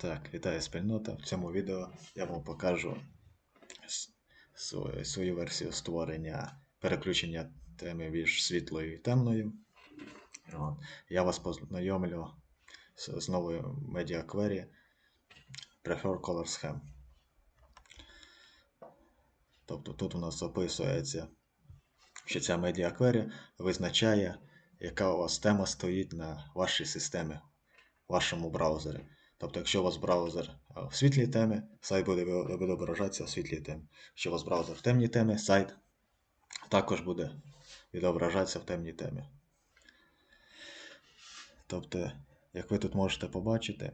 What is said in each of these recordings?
Так, вітаю спільнота. В цьому відео я вам покажу свою версію створення переключення теми між світлою і темною. От. Я вас познайомлю з, новою Media Query Prefer Color Scheme. Тобто тут у нас описується, що ця Media Query визначає, яка у вас тема стоїть на вашій системі, вашому браузері. Тобто, якщо у вас браузер в світлій темі, сайт буде відображатися в світлій темі. Якщо у вас браузер в темній темі, сайт також буде відображатися в темній темі. Тобто, як ви тут можете побачити,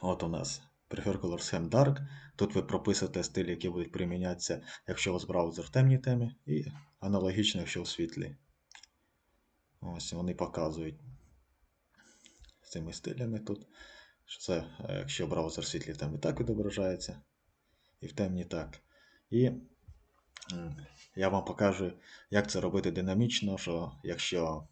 от у нас Prefer Color Scheme Dark. Тут ви прописуєте стилі, які будуть примінятися, якщо у вас браузер в темній темі, і аналогічно, якщо у світлій. Ось вони показують цими стилями тут. Що це, е, якщо браузер світлі в темні так відображається, і в темні так. І я вам покажу, як це робити динамічно, що якщо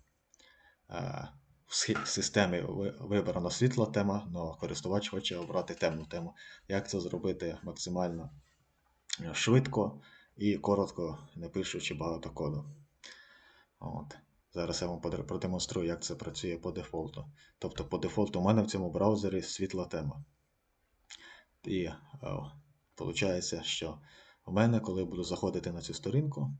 е, в системі вибрана світла тема, але користувач хоче обрати темну тему. Як це зробити максимально е, швидко і коротко, не пишучи багато коду. От. Зараз я вам продемонструю, як це працює по дефолту. Тобто, по дефолту у мене в цьому браузері світла тема. І виходить, що у мене, коли буду заходити на цю сторінку,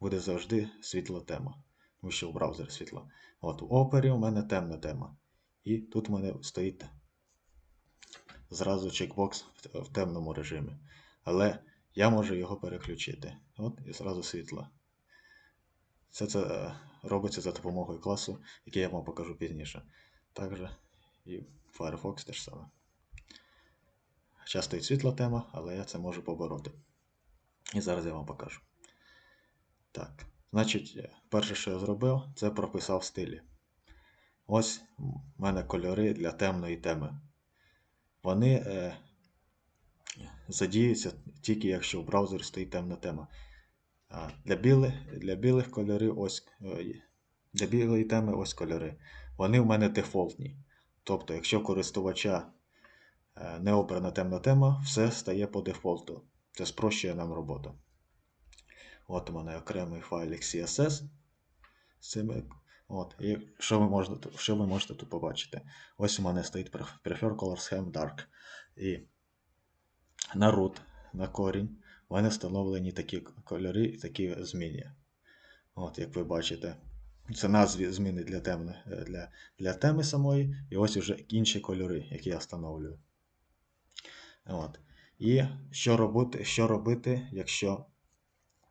буде завжди світла тема. Тому що в браузері світла. От у опері у мене темна тема. І тут у мене стоїть зразу чекбокс в темному режимі. Але я можу його переключити. От і зразу світло. Все це е, робиться за допомогою класу, який я вам покажу пізніше. Також і Firefox теж саме. Часто і світла тема, але я це можу побороти. І зараз я вам покажу. Так, значить, е, перше, що я зробив, це прописав стилі. Ось у мене кольори для темної теми. Вони е, задіються тільки якщо в браузері стоїть темна тема. Для білих для білих кольорів ось е, для білої теми ось кольори. Вони в мене дефолтні. Тобто, якщо користувача е, не обрана темна тема, все стає по дефолту. Це спрощує нам роботу. От у мене окремий файлик CSS. От, І що ви можете що ви можете тут побачити? Ось у мене стоїть Prefer Color Scheme Dark. І на root, на корінь у мене встановлені такі кольори і такі зміни. От, Як ви бачите, це назві зміни для теми, е, для, для теми самої, і ось вже інші кольори, які я встановлюю. От. І що робити, що робити, якщо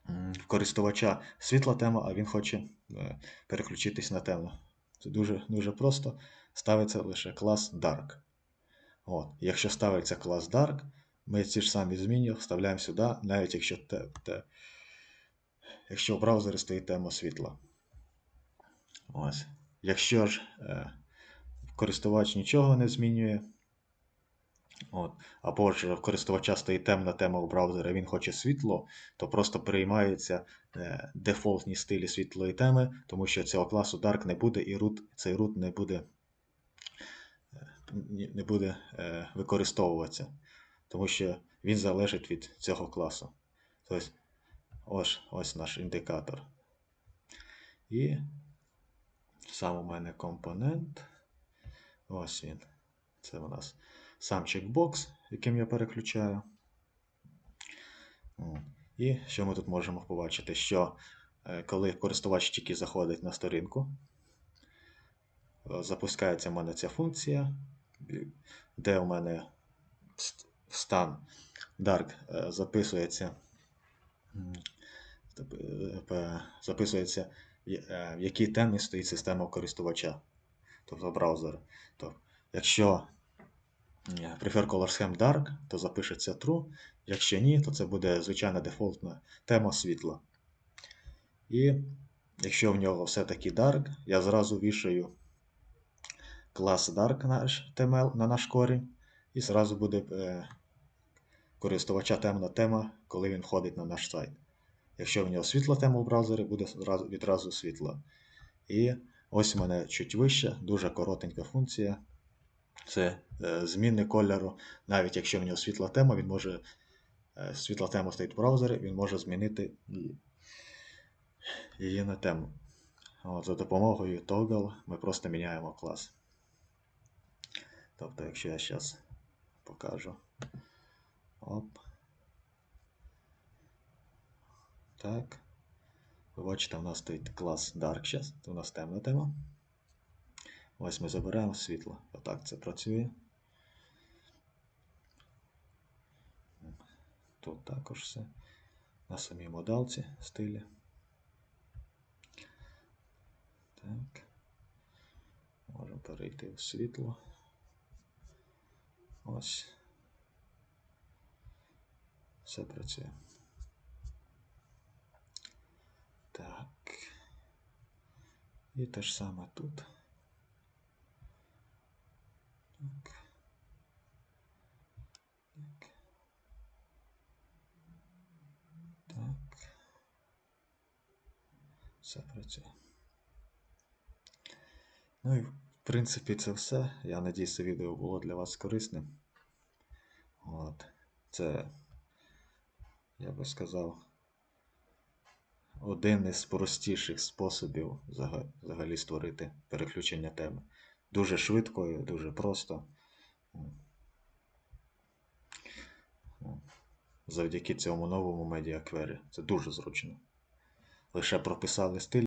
в користувача світла тема, а він хоче е, переключитись на темну. Це дуже дуже просто. Ставиться лише клас Dark. От. Якщо ставиться клас Dark, ми ці ж самі зміни вставляємо сюди, навіть якщо те, те, якщо в браузері стоїть тема світла. Ось. Якщо ж е, користувач нічого не змінює, от, або ж в користувача стоїть темна тема в браузері, він хоче світло, то просто приймаються е, дефолтні стилі світлої теми, тому що цього класу Dark не буде, і root, цей root не буде е, не буде е, використовуватися тому що він залежить від цього класу. Тобто, ось ось наш індикатор. І сам у мене компонент. Ось він. Це у нас сам чекбокс, яким я переключаю. І що ми тут можемо побачити? Що е, коли користувач тільки заходить на сторінку, запускається в мене ця функція, де у мене стан Dark е, записується, е, записується, е, в якій темі стоїть система користувача, тобто браузера. Тобто, якщо Prefer Color Scheme Dark, то запишеться True. Якщо ні, то це буде звичайна дефолтна тема світла. І якщо в нього все-таки Dark, я зразу вішаю клас Dark на наш корінь, і зразу буде користувача темна тема, коли він входить на наш сайт. Якщо в нього світла тема в браузері, буде відразу світла. І ось у мене чуть вище, дуже коротенька функція. Це е, зміни кольору. Навіть якщо в нього світла тема, він може. е, Світла тема стоїть в браузері, він може змінити її на тему. От, за допомогою Toggle ми просто міняємо клас. Тобто, якщо я зараз покажу. Оп. Так. Ви бачите, у нас стоїть клас Dark зараз. У нас темна тема. Ось ми забираємо світло. Отак це працює. Тут також все. На самій модалці стилі. Так. Можемо перейти в світло. Ось. Все працює. Так. І те ж саме тут. Так. Так. Так. Все працює. Ну і в принципі це все. Я надіюсь, це відео було для вас корисним. От. Це, я би сказав, один із простіших способів взагалі створити переключення теми. Дуже швидко і дуже просто. Завдяки цьому новому медіаквері. Це дуже зручно. Лише прописали стиль.